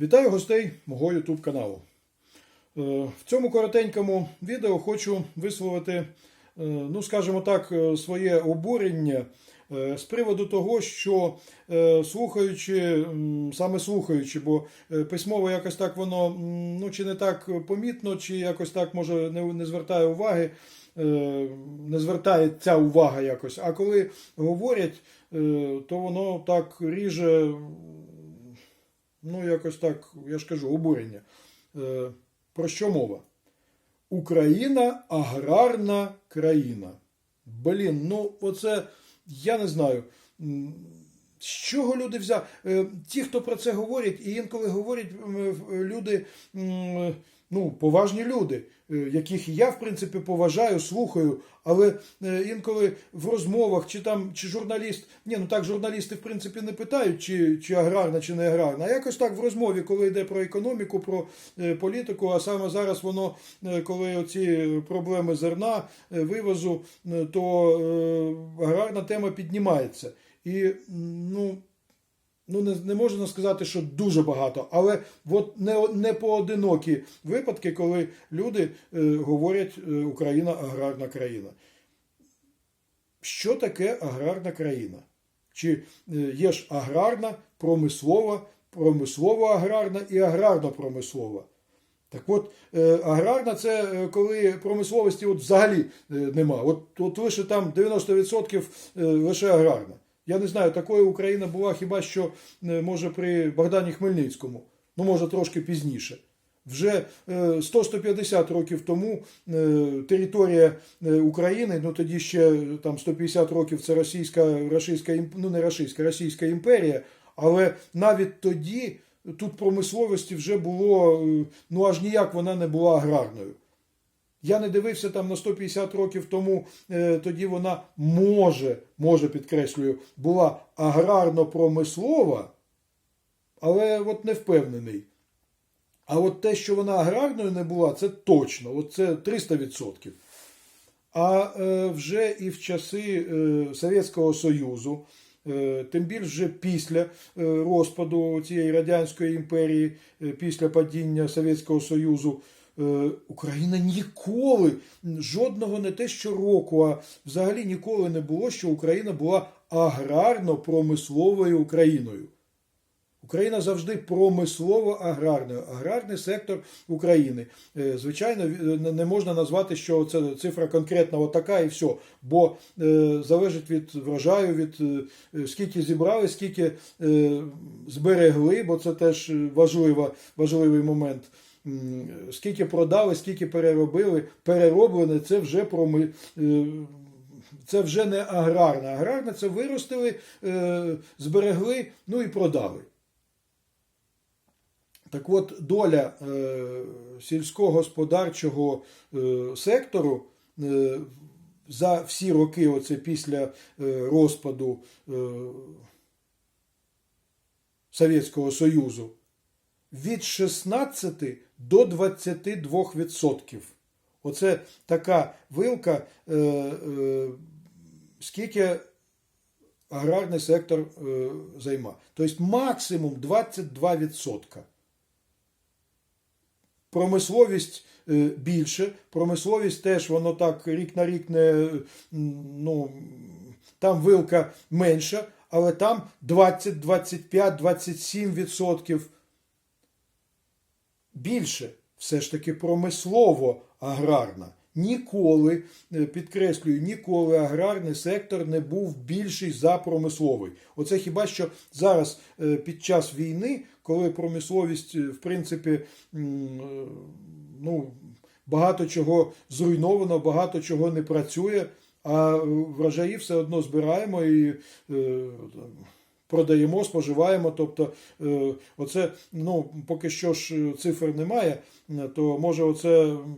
Вітаю гостей мого YouTube каналу. Е, В цьому коротенькому відео хочу висловити, е, ну скажімо так, е, своє обурення з приводу того, що слухаючи, саме слухаючи, бо письмово якось так воно ну, чи не так помітно, чи якось так може не, не звертає уваги, не звертає ця увага якось. А коли говорять, то воно так ріже ну, якось так, я ж кажу, обурення. Е, про що мова? Україна аграрна країна. Блін, ну оце я не знаю. З чого люди взяли? Е, Ті, хто про це говорять, і інколи говорять м, люди, ну, поважні люди, е, яких я, в принципі, поважаю, слухаю, але е, інколи в розмовах, чи там, чи журналіст, ні, ну так журналісти, в принципі, не питають, чи, чи аграрна, чи не аграрна. А якось так в розмові, коли йде про економіку, про е, політику, а саме зараз воно, е, коли оці проблеми зерна, е, вивозу, е, то е, аграрна тема піднімається. І ну, ну не, не можна сказати, що дуже багато, але от не, не поодинокі випадки, коли люди е, говорять е, Україна аграрна країна. Що таке аграрна країна? Чи е, є ж аграрна, промислова, промислово-аграрна і аграрно-промислова? Так от, е, аграрна це е, коли промисловості от взагалі нема. От, от лише там 90% е, лише аграрна. Я не знаю, такою Україна була хіба що е, може при Богдані Хмельницькому, ну може трошки пізніше. Вже е, 100-150 років тому е, територія е, України, ну тоді ще е, там 150 років це російська, імп- ну не російська, російська імперія, але навіть тоді тут промисловості вже було, е, ну аж ніяк вона не була аграрною. Я не дивився там на 150 років тому, е, тоді вона може, може підкреслюю, була аграрно-промислова, але от не впевнений. А от те, що вона аграрною не була, це точно, от це 300%. А е, вже і в часи е, Совєтського Союзу, е, тим більше вже після е, розпаду цієї Радянської імперії, е, після падіння Совєтського Союзу, Україна ніколи, жодного не те що року, а взагалі ніколи не було, що Україна була аграрно-промисловою Україною. Україна завжди промислово-аграрною, аграрний сектор України. Е, Звичайно, не- не можна назвати, що це цифра конкретна отака і все, бо е, залежить від врожаю, від е, скільки зібрали, скільки е, зберегли, бо це теж важливий момент. Скільки продали, скільки переробили, перероблене це вже проми. е, Це вже не аграрна. Аграрна це виростили, е, зберегли, ну і продали. Так от доля е, сільськогосподарчого сектору за всі роки, оце після розпаду Совєтського Союзу, від 16 до 22%. Оце така вилка, е, е, скільки аграрний сектор е, займа. Тобто максимум 22%. Промисловість е, більше, промисловість теж воно так рік на рік не ну, там вилка менша, але там 20, 25, 27 відсотків. Більше все ж таки промислово аграрна. Ніколи, е, підкреслюю, ніколи аграрний сектор не був більший за промисловий. Оце хіба що зараз е, під час війни, коли промисловість, е, в принципі, ну, багато чого зруйновано, багато чого не працює, а врожаї все одно збираємо і. Продаємо, споживаємо, тобто е, оце, ну, поки що ж е, цифр немає, е, то може оце м,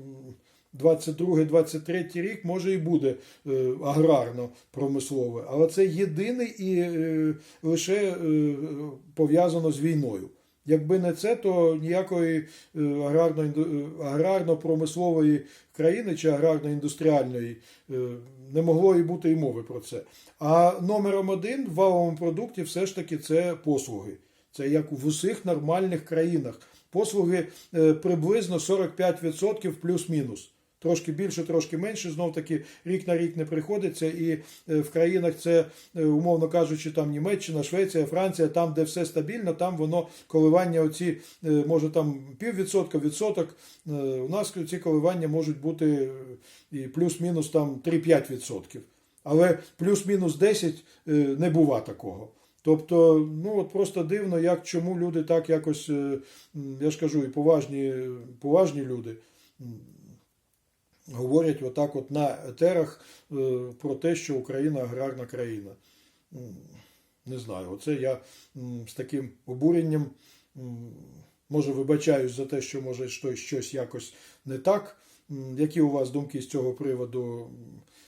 22-23 рік може і буде е, аграрно-промислове, але це єдиний і лише пов'язано з війною. Якби не це, то ніякої е, е, аграрно-промислової країни чи аграрно-індустріальної е, не могло і бути і мови про це. А номером один в валовому продукті все ж таки це послуги. Це як в усіх нормальних країнах. Послуги приблизно 45% плюс-мінус. Трошки більше, трошки менше. Знов таки рік на рік не приходиться. І е, в країнах це, е, умовно кажучи, там Німеччина, Швеція, Франція, там, де все стабільно, там воно коливання оці, е, може там піввідсотка, відсоток. У нас ці коливання можуть бути і плюс-мінус там 3-5%. Але плюс-мінус 10 е, не бува такого. Тобто, ну от просто дивно, як чому люди так якось, я ж кажу, і поважні, поважні люди говорять отак от на етерах е, про те, що Україна аграрна країна. Не знаю, оце я з таким обуренням, може, вибачаюсь за те, що може щось, якось не так. Які у вас думки з цього приводу?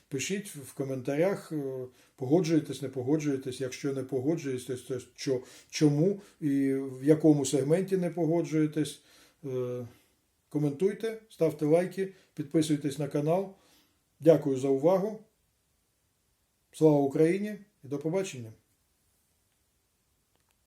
Пишіть в коментарях, е, погоджуєтесь, не погоджуєтесь. Якщо не погоджуєтесь, то чому і в якому сегменті не погоджуєтесь. Коментуйте, ставте лайки, підписуйтесь на канал. Дякую за увагу. Слава Україні і до побачення!